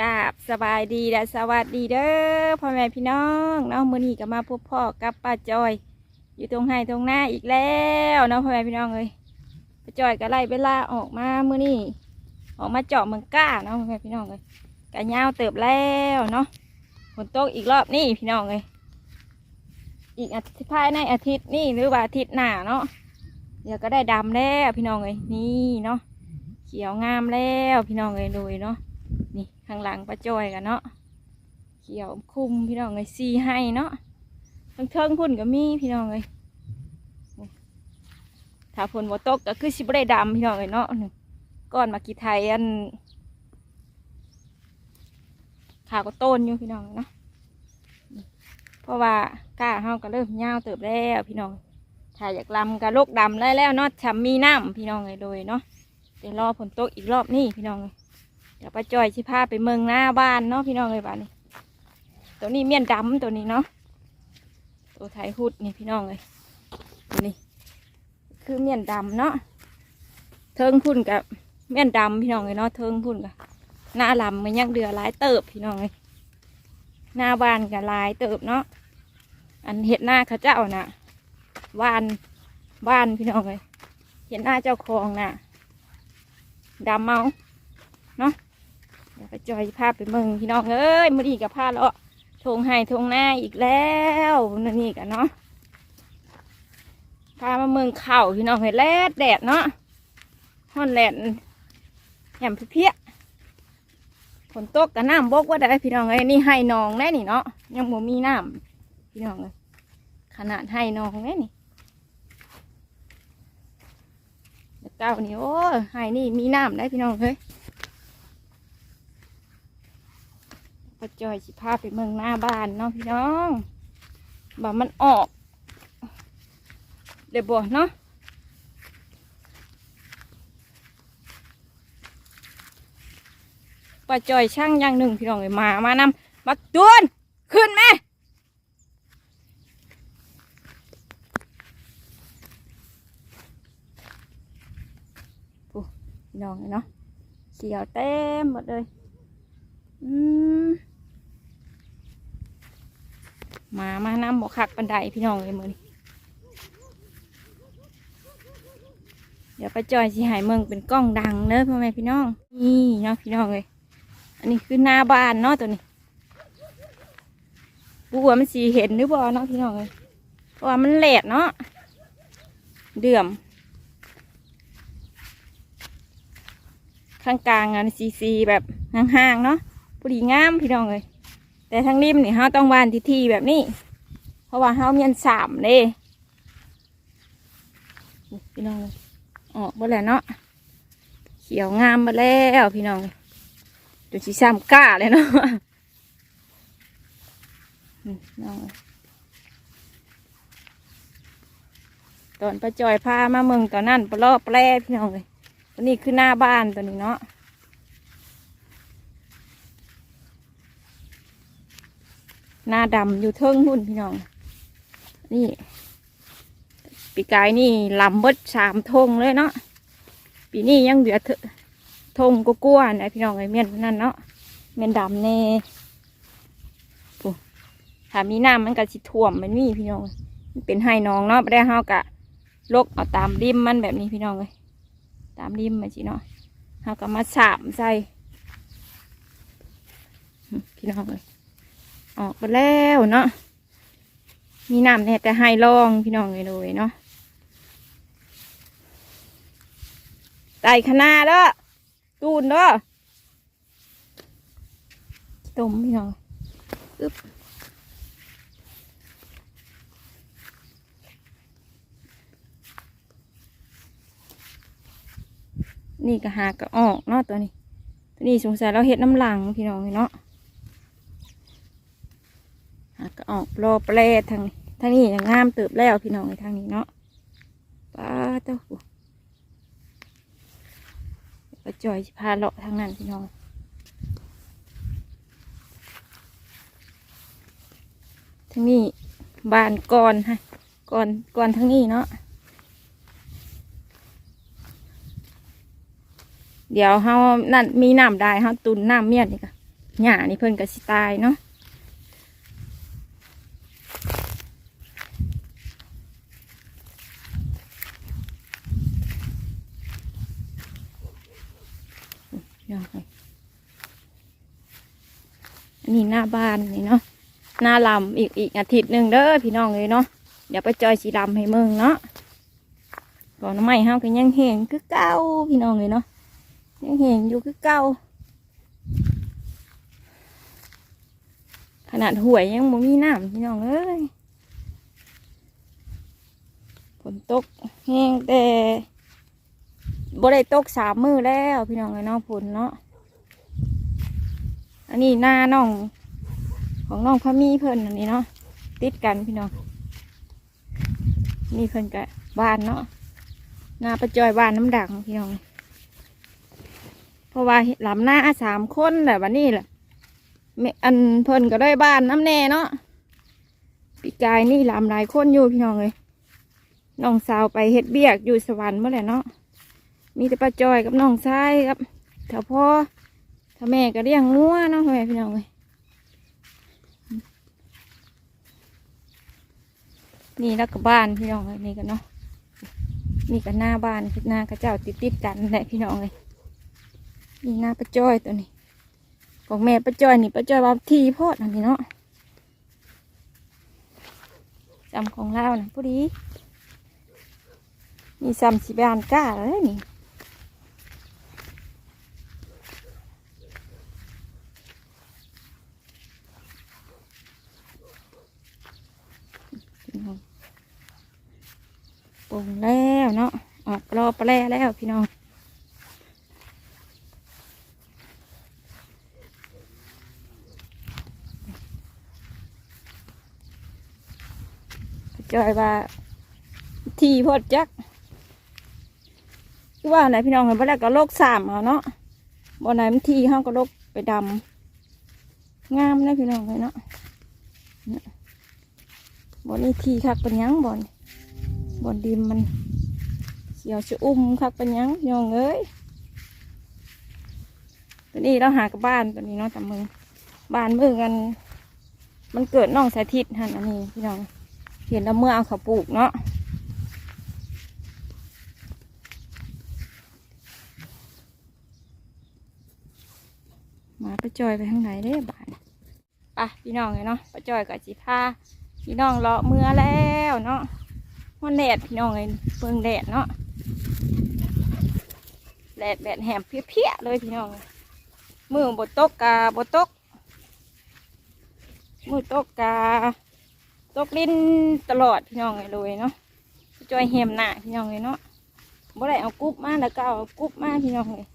กาบสบายดีและสวัสดีเด้อพ่อแม่พี่น้องเนาะมื้อนี้ก็มาพบพ่อกับป้าจอย อยู่ตรงไห้ตรงหน้าอีกแล้วเนาะพ่อแม่พี่น้องเอ้ยป้าจอยก็ไล่เวลาออกมามื้อนี้ออกมาเจาะเมืองก้าเนาะพ่อแม่พี่น้องเอ้ยกะยาวเติบแล้วเนาะฝนตกอีกรอบนี่พี่น้องเอ้ยอีกอาทิตย์ภายในอาทิตย์นี่หรือว่าอาทิตย์หน้าเนาะเดี๋ยวก็ได้ดำแล้วพี่น้องเอ้ยนี่เนาะเขียวงามแล้วพี่น้องเอ้ยดูเนาะ นี่ข้างหลังป้าจอยกันเนาะเขียวคุมพี่น้องเลยซีให้เนาะทั้งเทิงพุ่นก็มีพี่น้องเลยถ้าฝนบ่ตกก็คือสิบได้ดำพี่น้องเลยเนาะนี่ก้อนมากีไทยอันขาก็ต้นอยู่พี่น้องเนาะเพราะว่าก้าเฮาก็เริ่มยาเติบแล้วพี่น้องถ้าอยากลำก็ลกดำได้แล้วเนาะชำมีน้ำพี่น้องเลยโดยเนาะเดี๋ยวรอฝนตกอีกรอบนี่พี่น้องเลย ดี๋ยวป้าจอยชิพาไปเมืองหน้าบ้านเนาะพี่น้องเลยบ้านนี้ ตัวนี้เมียนดำตัวนี้เนาะตัวไทยหุดนี่พี่น้องเลยนี่คือเมียนดำเนาะเทิงพุ่นกับเมียนดำพี่น้องเลยเนาะเทิงพุ่นกับหน้าลำมันยังเดือหลายเติบพี่น้องเลยหน้าบ้านกับลายเติบเนาะอันเห็ดหน้าเขาเจ้าน่ะบ้านบ้านพี่น้องเลยเห็ดหน้าเจ้าของน่ะดำเมาเนาะ ดี๋ยวไปจอยพาพไปเมืองพี่น้องเอ้ยมือดีกับพาเลาะทงให้ทงหน้าอีกแล้วนั่นนี่กันเนาะพามาเมืองเข่าพี่น้องเห็นแลดแดดเนาะฮ้อนแดดแหมเพี้ยฝนตกกับน้ำบกว่าได้พี่น้องเอ้ยนี่ให้นองแน่นี่เนาะยังบ่มีน้ำพี่น้องเอ้ยขนาดให้นองแน่นี่เก้านี่โอ้ให้นี่มีน้ำได้พี่น้องเอ้ย ปจอยสิพาไปเมืองหน้าบ้านเนาะพี่น้องบ่มันออกเดี๋ยวบอกเนาะป้าจอยช่างอย่างหนึ่งพี่น้องเลยมา มานำบักจวนขึ้นไหมโอ้พี่น้องเลยเนาะเขียวเต็มหมดเลย อืม มามานำหมอคักบันไดพี่น้องเลยมือนี้เดี๋ยวไปจอยสิหายเมืองเป็นกล้องดังเนอะพ่อแม่พี่น้องนี่เนาะพี่น้องเลยอันนี้คือหน้าบ้านเนาะตัวนี้บัวามันสีเห็นหรือเปล่าเนาะพี่น้องเลยเพราะว่ามันแหลดเนาะเดือม ข้างกลางอันซีซีแบบห่างๆเนาะพอดีงามพี่น้องเลย แต่ทางริมนี่เฮาต้องวานทีๆแบบนี้ เพราะว่าเฮาเมียนสามเด้นี่พี่น้องเลยออกหมดแล้วเนาะเขียวงามมาแล้วพี่น้องเลยดูสีซ้ำก้าเลยเนาะน้องตอนประจอยพามาเมืองตอนนั้นปลอแปรพี่น้องเลยตัวนี้คือหน้าบ้านตัวนี้เนาะ หน้าดำอยู่เทิงหุ่นพี่น้อง นี่ ปีกายนี่ลำเบิดสามทงเลยเนาะปีนี้ยังเหลือเถอะทงก็กลัวๆนะพี่น้องไอ้เมียนนั่นเนาะเมียนดำเน่ปุ๊ถ้ามีน้ำมันก็สิท่วมมันมีพี่น้องมันเป็นไห้น้องเนาะไม่ได้เฮากะลกเอาตามริมมันแบบนี้พี่น้องเลยตามริมมาจีเนาะเราก็มาสามใส่พี่น้องเลย ออกไปแล้วเนาะมีน้ำเนี่ยแต่ให้ลองพี่น้องเลยเลยเนาะไต่ขนาดเด้อตูนเด้อต้มพี่น้องอึ๊บนี่ก็หากก็ออกเนาะตัวนี้ ตัวนี้สงสัยเราเห็ดน้ำหลังพี่น้องเนาะ ก็ออกรอแปรทางทางนี้งงามเติบแล้วพี่น้องในทางนี้เนาะป้าเต้าหูปจอยพาเลาะทางนั้นพี่น้องทางนี้บานก่อนฮะก่อนก่อนทางนี้เนาะเดี๋ยวเฮานั่นมีน้ำได้เฮาตุนน้ำเมียนนี่ค่ะหญ้านี่เพิ่นก็สิตายเนาะพี่น้องเอ้ยอันนี้หน้า บ้านนี่เนาะหน้าลำอีกอีกอาทิตย์หนึ่งเด้อพี่น้องเลยเนาะเดี๋ยวไปจอยสีดำให้เมืองเนาะก่อนน้ำใหม่เฮาก็ยังเห็นคือเก่าพี่น้องเลยเนาะยังเห็นอยู่คือเก่าขนาดหวยยังบ่มีน้ำพี่น้องเอ้ยฝนตกแห้งแต่บ่ได้ตกสามมือแล้วพี่น้องเลยเนาะฝนเนาะอันนี้หน้าน้อง ของน้องพะมีเพิ่นอันนี้เนาะติดกันพี่น้องนี่เพิ่นกะบ้านเนาะนาประจอยบ้านน้ำดังพี่น้องเพราะว่าหลำหน้าสามคนแหละวันนี้แหละแม่อันเพิ่นก็ได้บ้านน้ำแน่เนาะปีกายนี่หลำหลายคนอยู่พี่น้องเลยน้องสาวไปเฮ็ดเบียกอยู่สวรรค์เมื่อไหร่เนาะมีแต่ป้าจอยกับน้องชายครับแถวพ่อถ้าแม่ก็เลี้ยงงัวเนาะแม่พี่น้องเลย นี่แล้วก็บ้านพี่น้องเลยนี่กันเนาะนี่ก็หน้าบ้านหน้ากระเจ้าติดติดกันแหละพี่น้องเลยนี่หน้าป้าจ้อยตัวนี้ ของแม่ป้าจ้อยนี่ป้าจ้อยวาวทีพดอันนี้เนาะจำของเรานะผู้ดีมีซ้ำสีบานก้าเลยนี่ พี่น้อง ปงแล้วเนาะออกรอปลาแล่แล้วพี่น้องจอยว่า ทีโพดจักว่าไหนพี่น้องเห็นบ่แล้วก็โลกสามเอาเนาะบ่ไหนมันทีห้องก็โลกไปดำงามเลยพี่น้องเลยเนาะบอนี้ทีคักเป็นยังบอน บนดิมมันเขียวชะอุ้มคักเป็นยังยองเอ้ยตัวนี้เราหากับบ้านตัวนี้เนาะจำมือบ้านมือกัน มันเกิดน้องสาธิตหันอันนี้พี่น้องเห็นแล้วเมื่อเอาเขาปลูกเนาะมาไปจอยไปทางไหนเด้บ้านไปพี่น้องเลยเนาะไปจอยกับจีพาพี่น้องเลาะเมื่อแล้วเนาะ มันแดดพี่น้องเลยเปิงแดดเนาะแดดแดดแหมเพี้ยๆเลยพี่น้องมือบดตกกาบดตกมือตกกาตกลิ้นตลอดพี่น้องเลยเลยเนาะจอยแหมหน้าพี่น้องเลยเนาะบ่ได้เอากุ๊บมาแล้วก็เอากุ๊บมาพี่น้องเลย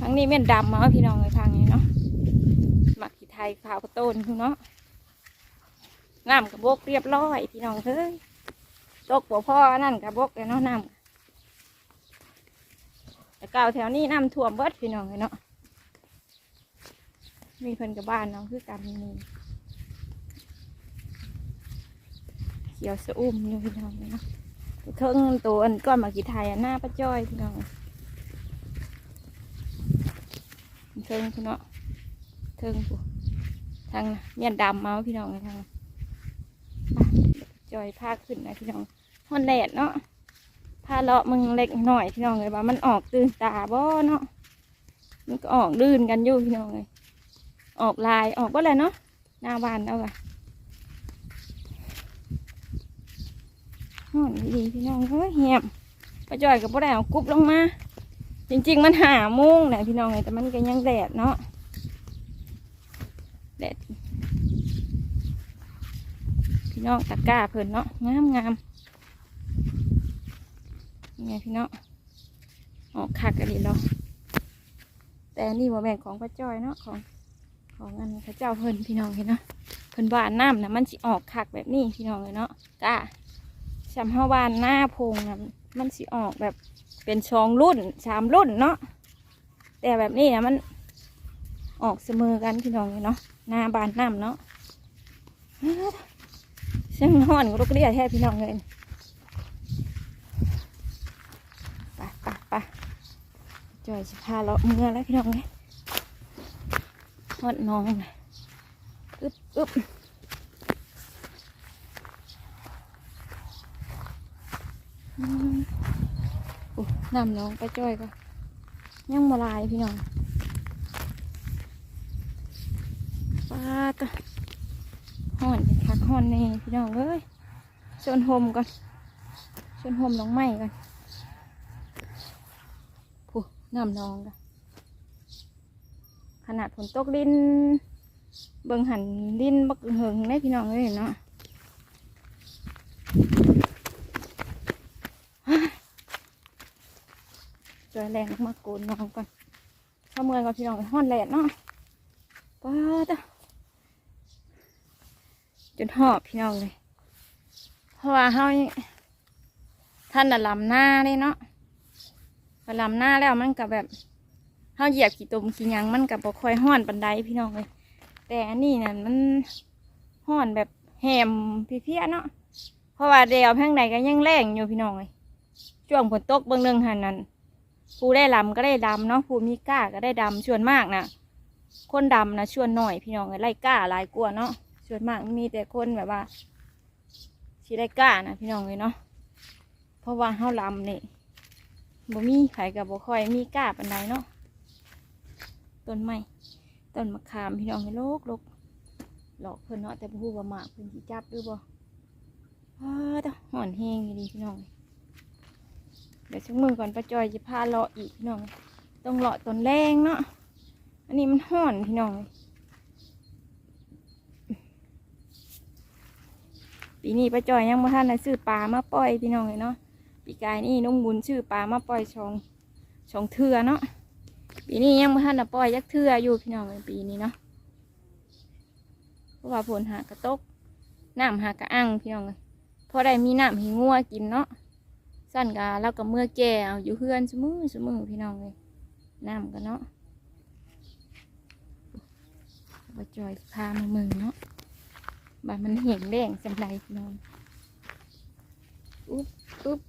ทางนี้แม่นดำมาพี่น้องเลยทางนี้เนาะหมักขี้ไทยขาวกระต้นพี่เนาะ น้ำกระบกเรียบร้อยพี่น้องเฮ้ยตกบ่พ่อนั่นกระบกเลยเนาะน้ำแต่เก่าแถวนี้น้ำท่วมเบิดพี่น้องเลยเนาะมีเพิ่นกับบ้านน้องคือกันนี่เขียวสะอุ้มอยู่พี่น้องเลยเนาะเทิงตัวอันก้อนมากี่ไทยหน้าป้าจ้อยพี่น้องเทิงพี่เนาะเทิงปุ๊ทางน่ะเมียนดำมาพี่น้องทางน่ะ จอยพาขึ้นนะพี่น้องฮอนแดดเนาะพาเลาะมึงเล็กหน่อยพี่น้องเลยว่ามันออกตื่นตาบ่เนาะมันก็ออกลื่นกันอยู่พี่น้องเลยออกลายออกว่าอะไรเนาะหน้าบานเอาอะห่อนดีพี่น้องเฮ้ยเหียบไปจอยกับพ่อแดเอากรุ๊บลงมา จริง ๆ มันหาโมุ้งแหละพี่น้องเลยแต่มันก็ยังแดดเนาะแดด พี่น้องตะกร้าเพิ่นเนาะงามงามนี่ไงพี่น้องออกคักกันดีเนาะแต่อันนี่บ่าแม่นของพระจ้อยเนาะของของอันพระเจ้าเพิ่นพี่น้องเห็นเนาะเพิ่นบานน้ำนะมันสิออกคักแบบนี้พี่น้องเลยเนาะกะชำเฮาบ้านหน้าพงนะมันสิออกแบบเป็นชองรุ่นสามรุ่นเนาะแต่แบบนี้นะมันออกเสมอกันพี่น้องเลยเนาะหน้าบานน้ำเนาะ เสียงห่อนก็ลูกเรียแท้พี่น้องเลยไปไปไปจอยสิพาเราเมื่อแล้วพี่น้องเลยฮอดน้องนะอึบอึบอืมน้ำน้องไปจ้อยก็ยังมาลายพี่น้องป้าตะห่ อนอนแน่พี่น้องเอ้ยชวนโฮมก่อนชวนโฮมน้องใหม่ก่อนผู้น้ำน้องกันขนาดฝนตกลิ้นเบิ่งหันลิ้นบักเหิงได้พี่น้องเลยเนาะจอยแรงมากโกนน้องก่อนข้าเมืองก่อนพี่น้องห้อนแดดเนาะป้าดอะ จนหอบพี่น้องเลย เพราะว่าเฮาท่านน่ะลำหน้าเลยเนาะพอลำหน้าแล้วมันกับแบบเฮาเหยียบขี้ตุ่มขี้หยังมันกับบ่ค่อยห้อนปันไดพี่น้องเลย แต่อันนี้นั่นมันห้อนแบบแหมพี่เพี้ยเนาะ เพราะว่าเดียวแพงใดก็ยังแรงอยู่พี่น้องเลยช่วงฝนตกเบื้องหนึงหันนั้นผู้ได้ลำก็ได้ดำเนาะผู้มีกล้าก็ได้ดำส่วนมากนะคนดำนะส่วนหน่อยพี่น้องเลยไล่กล้าหลายกว่าเนาะ ส่วนมากมีแต่คนแบบว่าที่ได้กล้านะพี่น้องเลยเนาะเพราะว่าเฮาลำนี่บ่มีไผกับบ่ค่อยมีกล้าปันใดเนาะต้นไม้ต้นมะขามพี่น้องให้โลกโลกหลอกเพิ่นเนาะแต่บ่ฮู้ว่ามากเพิ่นสิจับหรือบ่อ้าตะห่อนแฮงดีพี่น้องเดี๋ยวชั่มือก่อนป้าจอยจะพาเลาะอีกพี่น้อง ต้องเลาะต้นแรงเนาะอันนี้มันห่อนพี่น้อง ปีนี้ป้าจอยยังบ่ทันได้ซื้อปลามาปล่อยพี่น้องเลยเนาะปีกายนี่นุ่งบุญซื้อปลามาปล่อยชองชองเทือเนาะปีนี้ยังม่ทันน่ะปล่อยยักเทืออยู่พี่น้องในปีนี้เนาะเพราะว่าฝนหากระตกน้ำหากระอังพี่น้องเลยพอได้มีน้ำให้งัวกินเนาะสั้นกาแล้วก็เมื่อแก่เอาอยู่เพื่อนสมือสมือพี่น้องเลยน้ำกันเนาะบจอยพามาเมืองเนาะ บามันเห็นแดงสำไรพี่น้องอุ๊บอุ๊บ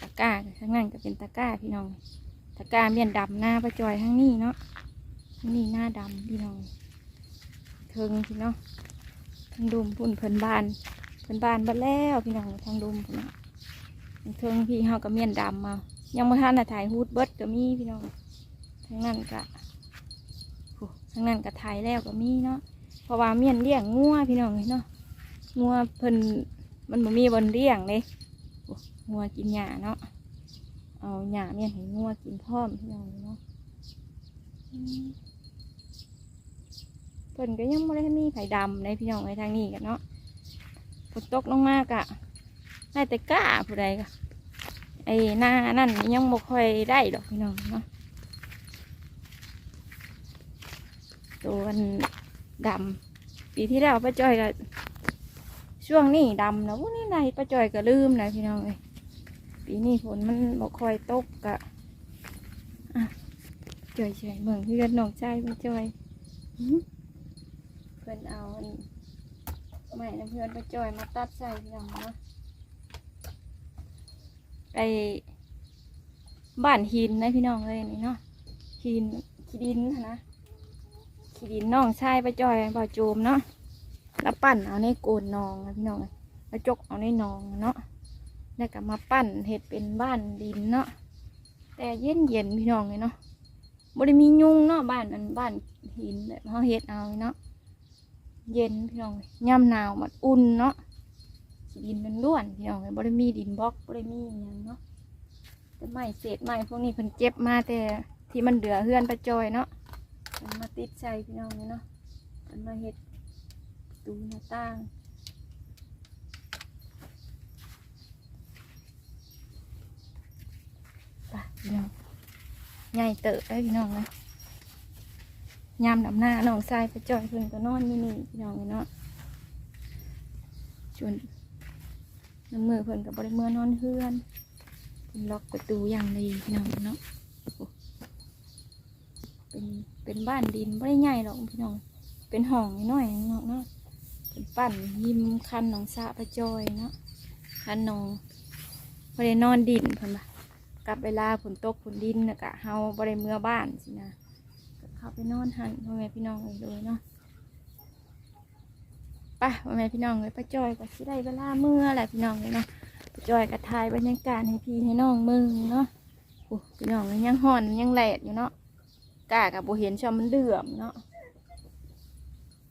ตะกร้าข้างนั้นก็เป็นตะกร้าพี่น้อง ตะกร้าเมียนดำหน้าประจอยทั้งนี้เนาะนี้หน้าดำพี่น้องเทิงพี่เนาะทางดุมพุ่นเพิ่นบานเพิ่นบานบัดแล้วพี่น้องทางดุมพุ่นเนาะทิงพี่เฮากับเมียนดำมายังไม่ทันน่ะถ่ายฮูดเบิดก็มีพี่น้อง ทั้งนั้นก็ทั้งนั้นก็ถ่ายแล้วก็มีเนาะ เพราะว่าเมียนเลี้ยงงัวพี่น้องเนาะ งัวเพิ่นมันบ่มีบนเลี้ยงเลยงัวกินหญ้าเนาะ เอาหญ้าเนี่ยให้งัวกินพร้อมพี่น้องเนาะเพิ่นก็ยังไม่ได้มีไผ่ดำในพี่น้องในทางนี้กันเนาะฝนตกลงมากอะได้แต่กล้าผู้ใดก็ไอ้หน้านั่นยังบ่ค่อยได้ดอกพี่น้องเนาะ ตัวมันดำปีที่แล้วป้าจ้อยก็ช่วงนี้ดำแล้วพวกนี้ในป้าจ้อยก็ลืมนะพี่น้องเลยปีนี้ฝนมันบ่ค่อยตกกะจอยเฉยเมืองเพื่อนน้องชายพี่จ่อยเพื่อนเอาไม่นะเพื่อนไปจ่อยมาตัดใส่พี่น้องเนาะไปบ้านหินนะพี่น้องเลยนี่เนาะหินขี้ดินนะ ขี้ดินน้องชายไปจ่อยบ่อโจมเนาะแล้วปั่นเอาในโกนนองนะพี่น้องเลยแล้วจกเอาในนองเนาะแล้วก็มาปั้นเห็ดเป็นบ้านดินเนาะแต่เย็นเย็นพี่น้องเลยเนาะบ่ได้มียุงเนาะบ้านนั้นบ้านหินแบบเขาเห็ดเอาเนาะเย็นพี่น้องเลยย่ำหนาวมันอุ่นเนาะดินมันล้วนพี่น้องเลยบ่ได้มีดินบล็อกบ่ได้มีอย่างเนาะแต่ไม้เศษไม้พวกนี้เพิ่นเก็บมาแต่ที่มันเดือเฮือนประจอยเนาะ เพิ่นมาติดใส่พี่น้องเลยเนาะเพิ่นมาเห็ดตูหน้าต่างไปพี่น้องใหญ่เติบได้พี่น้องนะยามดำหน้าน้องทรายไปจอยเพิ่อนก็นอนนี่นี่พี่น้องเนาะชวนน้ำมือเพิ่อนกับบริเมือนอนเฮือนล็อกประตูอย่างดีพี่น้องเนาะเป็น เป็นบ้านดินไม่ได้ใหญ่หรอกพี่น้อง เป็นห้องน้อยๆเนาะเนาะเป็นปั้นยิมคันหนองสะไปจอยเนาะคันหนองไม่ได้นอนดินเพิ่นบ่กกับเวลาฝนตกฝนดินน่ะกะเฮาบ่ได้เมื่อบ้านสินะก็เข้าไปนอนหันพ่อแม่พี่น้องเลยเลยเนาะไป่ะพ่อแม่พี่น้องเลยป้าจอยก็สิได้เวลาเมื่อแหละพี่น้องเลยเนาะป้าจอยก็ถ่ายบรรยากาศให้พี่ให้น้องมึงเนาะโอ้พี่น้องเลยยังห่อนยังแหลดอยู่เนาะ กากับโบเห็นชอมมันเดือมเนาะ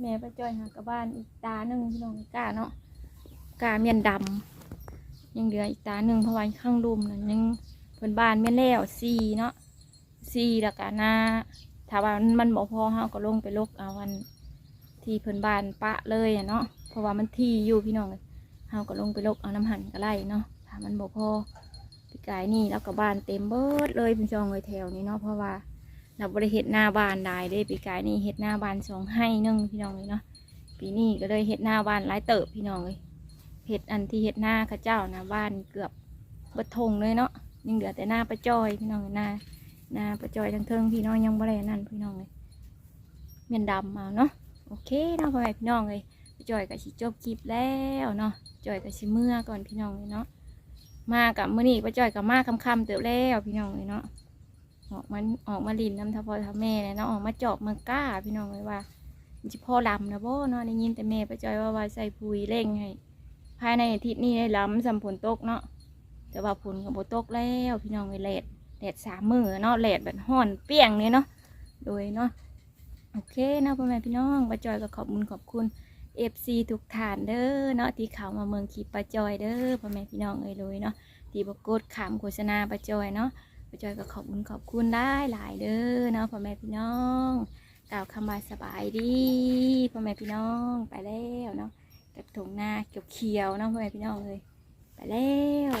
แม่ไป้าจอยหากระบ้านอีกตาหนึ่งพี่น้องกาเนาะกาเมียนดำยังเหลืออีกตาหนึ่งเพราะว่าข้างรุมนั่นยังเพิ่นบ้านไม่นแล้วสี่เนาะสี่แล้วก็นาถ้าว่ามันบ่พอเฮาก็ลงไปลกเอาวันที่เพิ่นบ้านปะเลยเนาะเพราะว่ามันที่อยู่พี่น้องเฮาก็ลงไปลกเอาน้ำหันก็ไล่เนาะถ้ามันบ่พอพี่กายนี่แล้วก็บ้านเต็มเบิดเลยพี่น้องเลยแถวนี้เนาะเพราะว่า เราบริเฮ็ดหน้าบ้านได้เด้ปีกายนี่เฮ็ดหน้าบ้านสองให้นึ่งพี่น้องเลยเนาะปีนี้ก็เลยเฮ็ดหน้าบ้านหลายเติบพี่น้องเลยเห็ดอันที่เห็ดหน้าข้าเจ้านะบ้านเกือบบดทงเลยเนาะยังเหลือแต่หน้าประจอยพี่น้องหน้าหน้าประจอยทั้งเทิงพี่น้องยังบ่ได้นั่นพี่น้องเลยเมียนดำเอาเนาะโอเคเนาะพ่อแม่พี่น้องเลยประจอยกับชิจบคลิปแล้วเนาะจอยกับชิเมื่อก่อนพี่น้องเลยเนาะมากับมื่อนี้ประจอยกับมาคำคำๆเติบแล้วพี่น้องเลยเนาะ ออกมาออกมาลินน้ำทพอทาแม่เลยเนาะออกมาจอบมืองก้าพี่น้องเลยว่าจะพ่อลำนะบ่เนาะได้ยินแต่แม่ประจอยว่าว่าใส่ปุ๋ยเร่งให้ภายในอาทิตย์นี้ได้ล้ำสำผลตกเนาะแต่ว่าผลกับบตกแล้วพี่น้องไอแลดแดดสามมือเนาะแลดแบบห่อนเปี้ยงเลยเนาะโดยเนาะโอเคเนาะพ่อแม่พี่น้องป้าจอยก็ขอบคุณขอบคุณเอฟซีทุกท่านเด้อเนาะที่เขามาเมืองขีป้าจอยเด้อพ่อแม่พี่น้องเอ้ยเลยเนาะที่บกดขามโฆษณาป้าจอยเนาะ จอยก็ขอบคุณขอบคุณได้หลายเด้อเนาะพ่อแม่พี่น้องกล่าวคำว่าสบายดีพ่อแม่พี่น้องไปแล้วเนาะกับถุงหน้าเขียวๆเนาะพ่อแม่พี่น้องเลยไปแล้ว